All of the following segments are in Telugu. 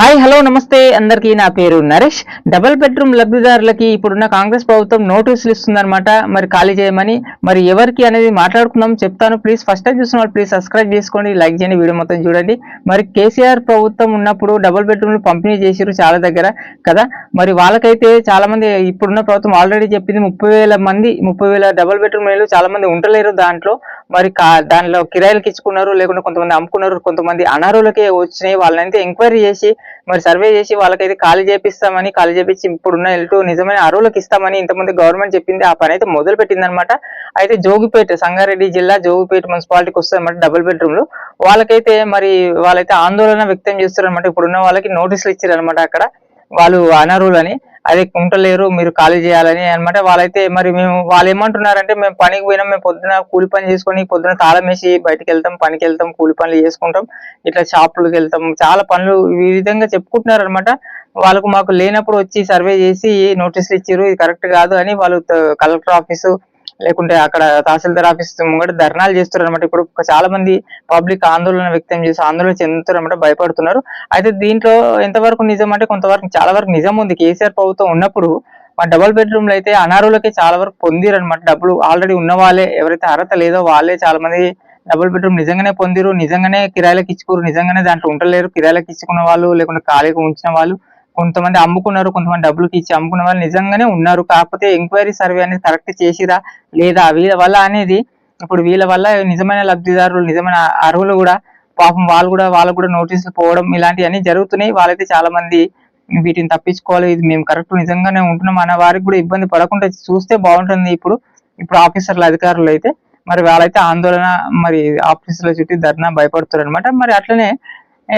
హాయ్ హలో నమస్తే. అందరికీ నా పేరు నరేష్. డబుల్ బెడ్రూమ్ లబ్ధిదారులకి ఇప్పుడున్న కాంగ్రెస్ ప్రభుత్వం నోటీసులు ఇస్తుందన్నమాట. మరి ఖాళీ చేయమని మరి ఎవరికి అనేది మాట్లాడుకుందాం చెప్తాను. ప్లీజ్ ఫస్ట్ టైం చూసిన వాళ్ళు ప్లీజ్ సబ్స్క్రైబ్ చేసుకోండి లైక్ చేయండి వీడియో మొత్తం చూడండి. మరి కేసీఆర్ ప్రభుత్వం ఉన్నప్పుడు డబుల్ బెడ్రూమ్లు పంపిణీ చేసారు చాలా దగ్గర కదా? మరి వాళ్ళకైతే చాలా మంది ఇప్పుడున్న ప్రభుత్వం ఆల్రెడీ చెప్పింది ముప్పై వేల మంది ముప్పై వేల డబుల్ బెడ్రూమ్ ఇళ్ళు చాలా మంది ఉండలేరు దాంట్లో. మరి కా- దానిలో కిరాయిలకి ఇచ్చుకున్నారు లేకుంటే కొంతమంది అమ్ముకున్నారు కొంతమంది అనర్హులకే వచ్చినాయి. వాళ్ళనైతే ఎంక్వైరీ చేసి మరి సర్వే చేసి వాళ్ళకైతే ఖాళీ చేపిస్తామని ఖాళీ చేపించి ఇప్పుడున్న ఎల్టు నిజమైన అరువులకు ఇస్తామని ఇంతకుముందు గవర్నమెంట్ చెప్పింది. ఆ పని అయితే మొదలు పెట్టింది అనమాట అయితే జోగిపేట సంగారెడ్డి జిల్లా జోగిపేట మున్సిపాలిటీకి వస్తాయన్నమాట డబుల్ బెడ్రూమ్లు వాళ్ళకైతే మరి వాళ్ళైతే ఆందోళన వ్యక్తం చేస్తారు అనమాట ఇప్పుడున్న వాళ్ళకి నోటీసులు ఇచ్చారు అనమాట అక్కడ. వాళ్ళు అనర్హులని. అదే కుంటలేరు మీరు ఖాళీ చేయాలని అన్నమాట. వాళ్ళైతే మరి మేము వాళ్ళు ఏమంటున్నారంటే మేము పనికి పోయినాం మేము పొద్దున కూలి పని చేసుకొని పొద్దున తాళం వేసి బయటకు వెళ్తాం పనికి వెళ్తాం కూలి పనులు చేసుకుంటాం ఇట్లా షాపులకు వెళ్తాం చాలా పనులు ఈ విధంగా చెప్పుకుంటున్నారు అనమాట వాళ్ళకు మాకు లేనప్పుడు వచ్చి సర్వే చేసి నోటీసులు ఇచ్చారు ఇది కరెక్ట్ కాదు అని వాళ్ళు కలెక్టర్ ఆఫీసు లేకుంటే అక్కడ తహసీల్దార్ ఆఫీస్ ముంగట ధర్నాలు చేస్తున్నారు అనమాట ఇప్పుడు చాలా మంది పబ్లిక్ ఆందోళన వ్యక్తం చేసి ఆందోళన చెందుతారు అనమాట భయపడుతున్నారు. అయితే దీంట్లో ఎంతవరకు నిజం అంటే కొంతవరకు చాలా వరకు నిజం ఉంది. కేసీఆర్ ప్రభుత్వం ఉన్నప్పుడు మా డబుల్ బెడ్రూమ్లు అయితే అనారులకే చాలా వరకు పొందిరు అనమాట డబ్బులు ఆల్రెడీ ఉన్న వాళ్ళే ఎవరైతే అర్హత లేదో వాళ్ళే చాలా మంది డబుల్ బెడ్రూమ్ నిజంగానే పొందిరు నిజంగానే కిరాయిలకు ఇచ్చుకోరు నిజంగానే దాంట్లో ఉండలేరు. కిరాయిలకు ఇచ్చుకున్న వాళ్ళు లేకుంటే ఖాళీగా ఉంచిన వాళ్ళు కొంతమంది అమ్ముకున్నారు కొంతమంది డబ్బులకి ఇచ్చి అమ్ముకున్న వాళ్ళు నిజంగానే ఉన్నారు. కాకపోతే ఎంక్వైరీ సర్వే అనేది కరెక్ట్ చేసిరా లేదా వీళ్ళ వల్ల అనేది ఇప్పుడు వీళ్ళ వల్ల నిజమైన లబ్ధిదారులు నిజమైన అర్హులు కూడా పాపం వాళ్ళు కూడా వాళ్ళకు కూడా నోటీసులు పోవడం ఇలాంటివన్నీ జరుగుతున్నాయి. వాళ్ళైతే చాలా మంది వీటిని తప్పించుకోవాలి. ఇది మేము కరెక్ట్ నిజంగానే ఉంటున్నాం అన్న వారికి కూడా ఇబ్బంది పడకుండా చూస్తే బాగుంటుంది ఇప్పుడు. ఇప్పుడు ఆఫీసర్ల అధికారులు అయితే మరి వాళ్ళైతే ఆందోళన మరి ఆఫీసుల చుట్టూ ధర్నా భయపడుతారు అనమాట మరి అట్లనే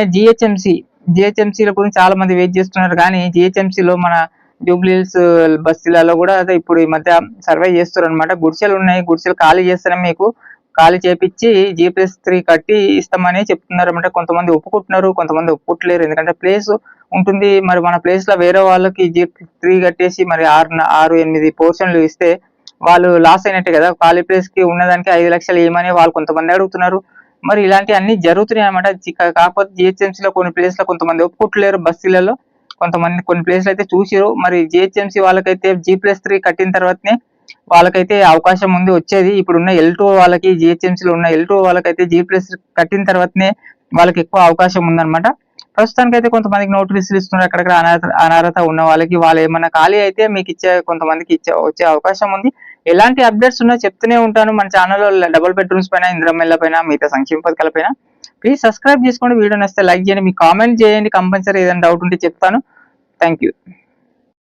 జిహెచ్ఎంసి జిహెచ్ఎంసీల గురించి చాలా మంది వెయిట్ చేస్తున్నారు. కానీ జిహెచ్ఎంసీలో లో మన జూబ్లీహిల్స్ బస్తీలలో కూడా అదే ఇప్పుడు ఈ మధ్య సర్వే చేస్తున్నారు అనమాట గుడిసెలు ఉన్నాయి. గుడిసెలు ఖాళీ చేస్తారని మీకు? ఖాళీ చేపించి జీ ప్లస్ త్రీ కట్టి ఇస్తామని చెప్తున్నారు అనమాట కొంతమంది ఒప్పుకుంటున్నారు కొంతమంది ఒప్పుకోవట్లేరు. ఎందుకంటే ప్లేస్ ఉంటుంది. మరి మన ప్లేస్లో వేరే వాళ్ళకి జీ త్రీ కట్టేసి మరి ఆరు ఆరు ఎనిమిది పోర్షన్లు ఇస్తే వాళ్ళు లాస్ అయినట్టే కదా. ఖాళీ ప్లేస్కి ఉన్నదానికి ఐదు లక్షలు ఏమని వాళ్ళు కొంతమంది అడుగుతున్నారు. మరి ఇలాంటి అన్ని జరుగుతున్నాయి అనమాట కాకపోతే జిహెచ్ఎంసీ లో కొన్ని ప్లేస్లో కొంతమంది ఒప్పుకుంటలేరు బస్సులలో. కొంతమంది కొన్ని ప్లేస్లు అయితే చూసిరు. మరి జిహెచ్ఎంసీ వాళ్ళకైతే జీ ప్లస్ త్రీ కట్టిన తర్వాతనే వాళ్ళకైతే అవకాశం ఉంది వచ్చేది. ఇప్పుడు ఉన్న ఎల్ టూ వాళ్ళకి జిహెచ్ఎంసీ లో ఉన్న ఎల్ టూ వాళ్ళకైతే జీ ప్లస్ కట్టిన తర్వాతనే వాళ్ళకి ఎక్కువ అవకాశం ఉందన్నమాట. ప్రస్తుతానికి అయితే కొంతమందికి నోటీసులు ఇస్తున్నారు. అక్కడక్కడ అనాథ అనర్హత ఉన్న వాళ్ళకి. వాళ్ళు ఏమన్నా ఖాళీ అయితే మీకు ఇచ్చే కొంతమందికి ఇచ్చే వచ్చే అవకాశం ఉంది. ఎలాంటి అప్డేట్స్ ఉన్నా చెప్తూనే ఉంటాను. మన ఛానల్లో డబుల్ బెడ్రూమ్స్ పైన ఇంద్రమెల్ల పైన మిగతా సంక్షేమ పథకాల పైన. ప్లీజ్ సబ్స్క్రైబ్ చేసుకోండి. వీడియో నచ్చితే లైక్ చేయండి. మీ కామెంట్ చేయండి. కంపల్సరీ ఏదైనా డౌట్ ఉంటే చెప్తాను. Thank you